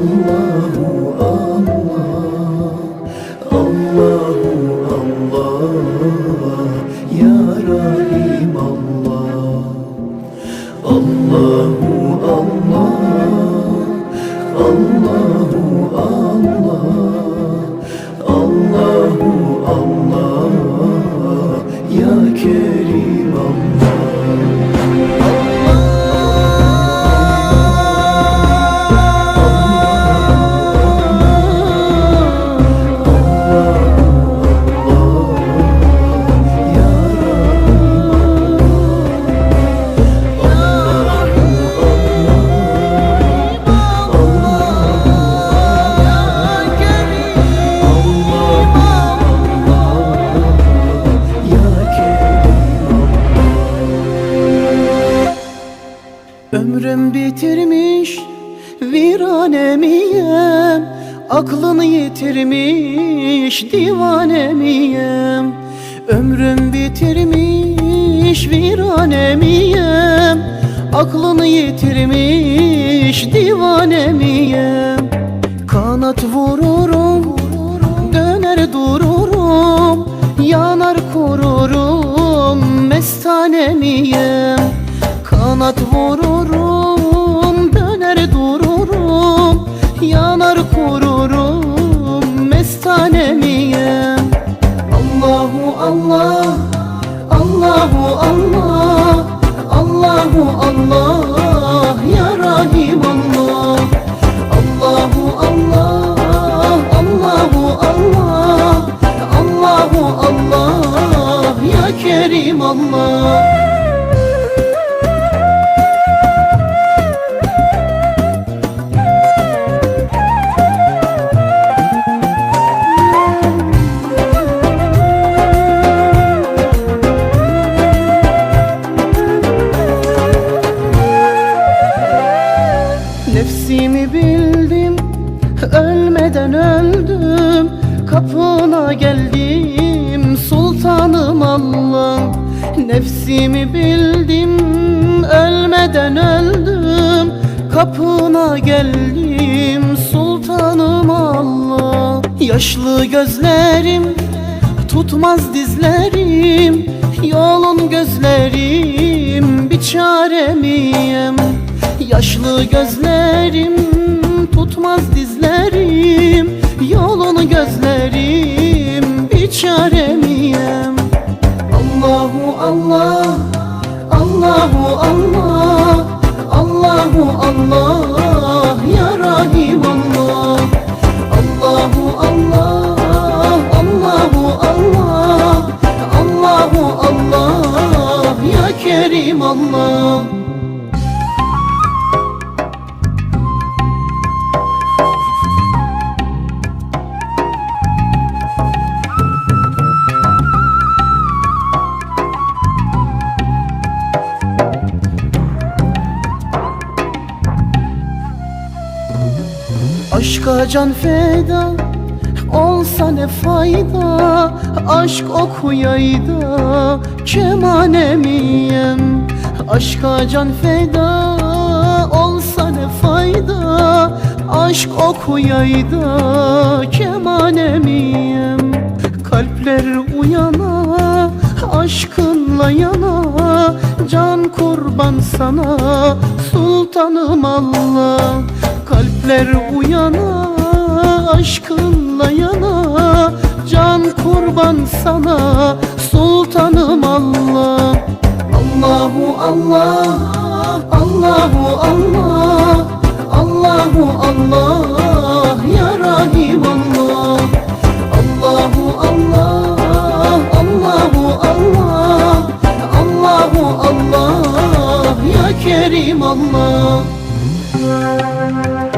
Allahu Allah Ömrüm bitirmiş virane miyem Aklını yitirmiş divane miyem Ömrüm bitirmiş virane miyem Aklını yitirmiş divane miyem Kanat vururum döner dururum. Yanar kururum mestane miyem Kanat vururum miyem Allahu Allah Allahu Allah Allahu Allah Ya Rahim Allah. Allahu Allah Allahu Allah Allahu Allah Ya Kerim Allah Nefsimi bildim Ölmeden öldüm. Kapına geldim Sultanım Allah Nefsimi bildim Ölmeden öldüm. Kapına geldim Sultanım Allah Yaşlı gözlerim Tutmaz dizlerim. Yolun gözlerim Bir çaremiyim Yaşlı gözlerim tutmaz dizlerim Yolunu gözlerim bir çaremiyem. Allahu Allah Allahu Allah Allahu Allah Ya Rahim Allah. Allahu Allah Allahu Allah Allahu Allah Ya Kerim Allah Aşka can feda olsa ne fayda? Aşk okuyayda kemanemiyem Aşka can feda olsa ne fayda? Aşk okuyayda kemanemiyem Kalpler uyana aşkınla yana Can kurban sana sultanım Allah Kalpler uyana aşkınla yana Can kurban sana sultanım Allah. Allahu Allah Allahu Allah Allahu Allah Ya Rahim Allah. Allahu Allah Allahu Allah Allahu Allah Ya Kerim Allah Thank you.